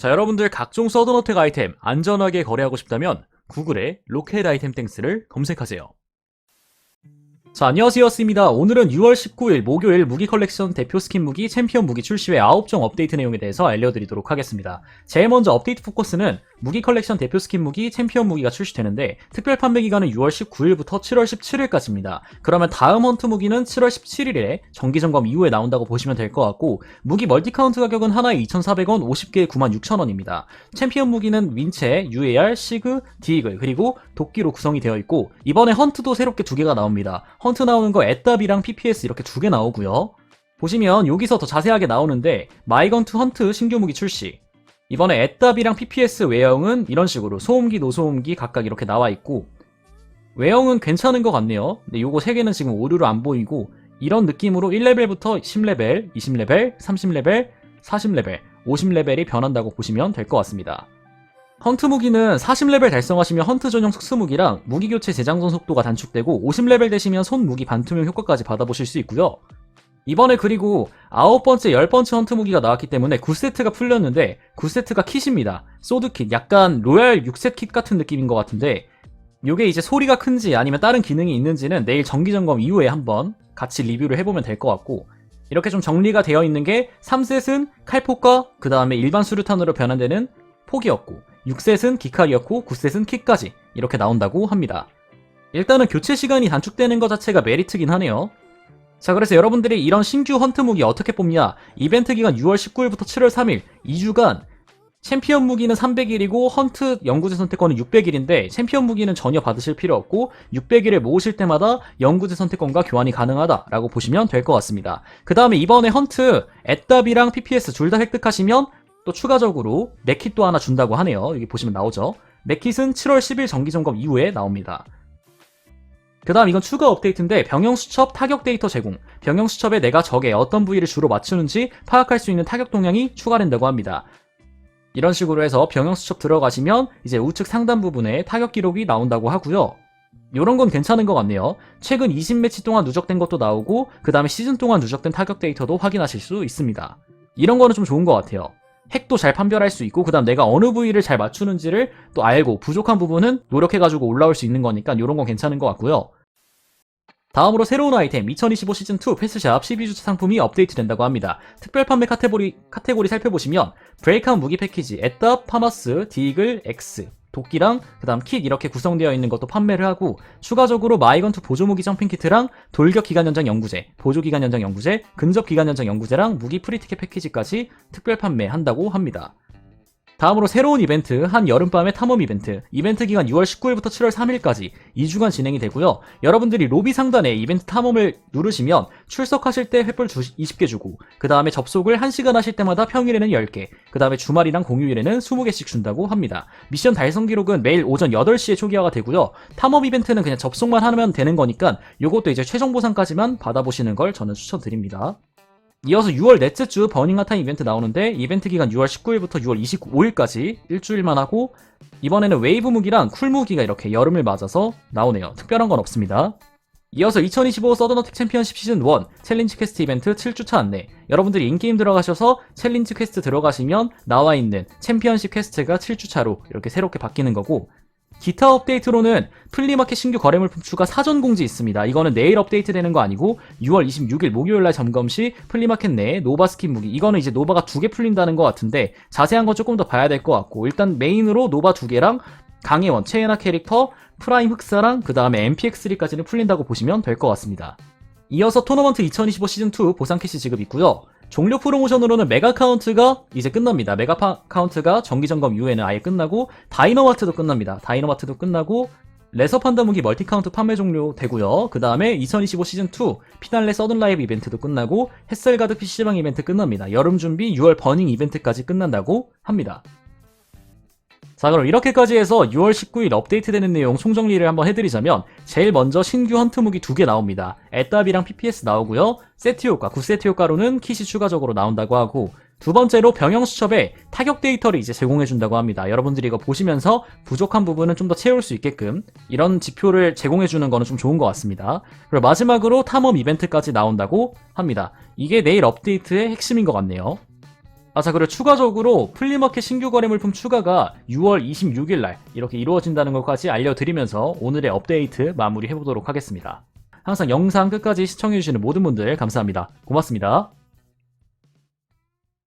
자, 여러분들 각종 서든어택 아이템 안전하게 거래하고 싶다면 구글에 로켓 아이템 땡스를 검색하세요. 자, 안녕하세요. 스입니다. 오늘은 6월 19일 목요일 무기 컬렉션 대표 스킨 무기 챔피언 무기 출시 후에 9종 업데이트 내용에 대해서 알려드리도록 하겠습니다. 제일 먼저 업데이트 포커스는 무기 컬렉션 대표 스킨 무기 챔피언 무기가 출시되는데 특별 판매 기간은 6월 19일부터 7월 17일까지입니다. 그러면 다음 헌트 무기는 7월 17일에 정기 점검 이후에 나온다고 보시면 될 것 같고 무기 멀티 카운트 가격은 하나에 2,400원, 50개에 96,000원입니다. 챔피언 무기는 윈체, UAR, 시그, 디이글 그리고 도끼로 구성이 되어 있고 이번에 헌트도 새롭게 두 개가 나옵니다. 헌트 나오는 거 애답이랑 PPS 이렇게 두 개 나오고요. 보시면 여기서 더 자세하게 나오는데 마이건 투 헌트 신규 무기 출시 이번에 애답이랑 PPS 외형은 이런 식으로 소음기, 노소음기 각각 이렇게 나와 있고 외형은 괜찮은 것 같네요. 근데 요거 세 개는 지금 오류로 안 보이고 이런 느낌으로 1레벨부터 10레벨, 20레벨, 30레벨, 40레벨, 50레벨이 변한다고 보시면 될 것 같습니다. 헌트 무기는 40레벨 달성하시면 헌트 전용 특수 무기랑 무기 교체 재장전 속도가 단축되고 50레벨 되시면 손 무기 반투명 효과까지 받아보실 수 있고요. 이번에 그리고 아홉 번째, 열 번째 헌트 무기가 나왔기 때문에 9세트가 풀렸는데 9세트가 킷입니다. 소드 킷, 약간 로얄 6셋 킷 같은 느낌인 것 같은데 요게 이제 소리가 큰지 아니면 다른 기능이 있는지는 내일 정기 점검 이후에 한번 같이 리뷰를 해보면 될 것 같고 이렇게 좀 정리가 되어 있는 게 3셋은 칼폭과 그 다음에 일반 수류탄으로 변환되는 폭이었고 6셋은 기칼이었고 9셋은 킥까지 이렇게 나온다고 합니다. 일단은 교체 시간이 단축되는 것 자체가 메리트긴 하네요. 자 그래서 여러분들이 이런 신규 헌트 무기 어떻게 뽑냐 이벤트 기간 6월 19일부터 7월 3일 2주간 챔피언 무기는 300일이고 헌트 영구제 선택권은 600일인데 챔피언 무기는 전혀 받으실 필요 없고 600일을 모으실 때마다 영구제 선택권과 교환이 가능하다라고 보시면 될 것 같습니다. 그 다음에 이번에 헌트 애답이랑 PPS 둘 다 획득하시면 또 추가적으로 맥킷도 하나 준다고 하네요. 여기 보시면 나오죠. 맥킷은 7월 10일 정기점검 이후에 나옵니다. 그 다음 이건 추가 업데이트인데 병영 수첩 타격 데이터 제공 병영 수첩에 내가 적에 어떤 부위를 주로 맞추는지 파악할 수 있는 타격 동향이 추가된다고 합니다. 이런 식으로 해서 병영 수첩 들어가시면 이제 우측 상단 부분에 타격 기록이 나온다고 하고요. 요런 건 괜찮은 것 같네요. 최근 20매치 동안 누적된 것도 나오고 그 다음에 시즌 동안 누적된 타격 데이터도 확인하실 수 있습니다. 이런 거는 좀 좋은 것 같아요. 핵도 잘 판별할 수 있고 그다음 내가 어느 부위를 잘 맞추는지를 또 알고 부족한 부분은 노력해가지고 올라올 수 있는 거니까 이런 건 괜찮은 것 같고요. 다음으로 새로운 아이템 2025 시즌2 패스샵 12주차 상품이 업데이트 된다고 합니다. 특별 판매 카테고리, 카테고리 살펴보시면 브레이크아웃 무기 패키지, 애답, 파마스, 디글, X, 도끼랑 그 다음 킥 이렇게 구성되어 있는 것도 판매를 하고 추가적으로 마이건투 보조무기 점핑 키트랑 돌격 기간 연장 연구제, 보조 기간 연장 연구제, 근접 기간 연장 연구제랑 무기 프리티켓 패키지까지 특별 판매한다고 합니다. 다음으로 새로운 이벤트 한 여름밤의 탐험 이벤트. 이벤트 기간 6월 19일부터 7월 3일까지 2주간 진행이 되고요. 여러분들이 로비 상단에 이벤트 탐험을 누르시면 출석하실 때 횃불 20개 주고 그 다음에 접속을 1시간 하실 때마다 평일에는 10개 그 다음에 주말이랑 공휴일에는 20개씩 준다고 합니다. 미션 달성 기록은 매일 오전 8시에 초기화가 되고요. 탐험 이벤트는 그냥 접속만 하면 되는 거니까 요것도 이제 최종 보상까지만 받아보시는 걸 저는 추천드립니다 이어서 6월 넷째 주 버닝아타 이벤트 나오는데 이벤트 기간 6월 19일부터 6월 25일까지 일주일만 하고 이번에는 웨이브 무기랑 쿨 무기가 이렇게 여름을 맞아서 나오네요. 특별한 건 없습니다. 이어서 2025 서든어택 챔피언십 시즌 1 챌린지 퀘스트 이벤트 7주차 안내 여러분들이 인게임 들어가셔서 챌린지 퀘스트 들어가시면 나와 있는 챔피언십 퀘스트가 7주차로 이렇게 새롭게 바뀌는 거고 기타 업데이트로는 플리마켓 신규 거래 물품 추가 사전 공지 있습니다. 이거는 내일 업데이트 되는 거 아니고 6월 26일 목요일 날 점검 시 플리마켓 내에 노바 스킨 무기 이거는 이제 노바가 두 개 풀린다는 것 같은데 자세한 건 조금 더 봐야 될 것 같고 일단 메인으로 노바 두 개랑 강혜원, 체에나 캐릭터, 프라임 흑사랑 그 다음에 MPX3까지는 풀린다고 보시면 될 것 같습니다. 이어서 토너먼트 2025 시즌2 보상 캐시 지급 있고요. 종료 프로모션으로는 메가 카운트가 이제 끝납니다. 메가 파, 카운트가 정기 점검 이후에는 아예 끝나고 다이너마트도 끝납니다. 다이너마트도 끝나고 레서 판다 무기 멀티 카운트 판매 종료되고요. 그 다음에 2025 시즌 2 피날레 서든 라이브 이벤트도 끝나고 햇살 가득 PC방 이벤트 끝납니다. 여름 준비 6월 버닝 이벤트까지 끝난다고 합니다. 자 그럼 이렇게까지 해서 6월 19일 업데이트되는 내용 총정리를 한번 해드리자면 제일 먼저 신규 헌트 무기 두 개 나옵니다. 애답이랑 PPS 나오고요. 세트 효과, 9세트 효과로는 킷이 추가적으로 나온다고 하고 두 번째로 병영 수첩에 타격 데이터를 이제 제공해준다고 합니다. 여러분들이 이거 보시면서 부족한 부분은 좀 더 채울 수 있게끔 이런 지표를 제공해주는 거는 좀 좋은 것 같습니다. 그리고 마지막으로 탐험 이벤트까지 나온다고 합니다. 이게 내일 업데이트의 핵심인 것 같네요. 아, 자, 그리고 추가적으로 플리마켓 신규 거래 물품 추가가 6월 26일 날 이렇게 이루어진다는 것까지 알려드리면서 오늘의 업데이트 마무리해보도록 하겠습니다. 항상 영상 끝까지 시청해주시는 모든 분들 감사합니다. 고맙습니다.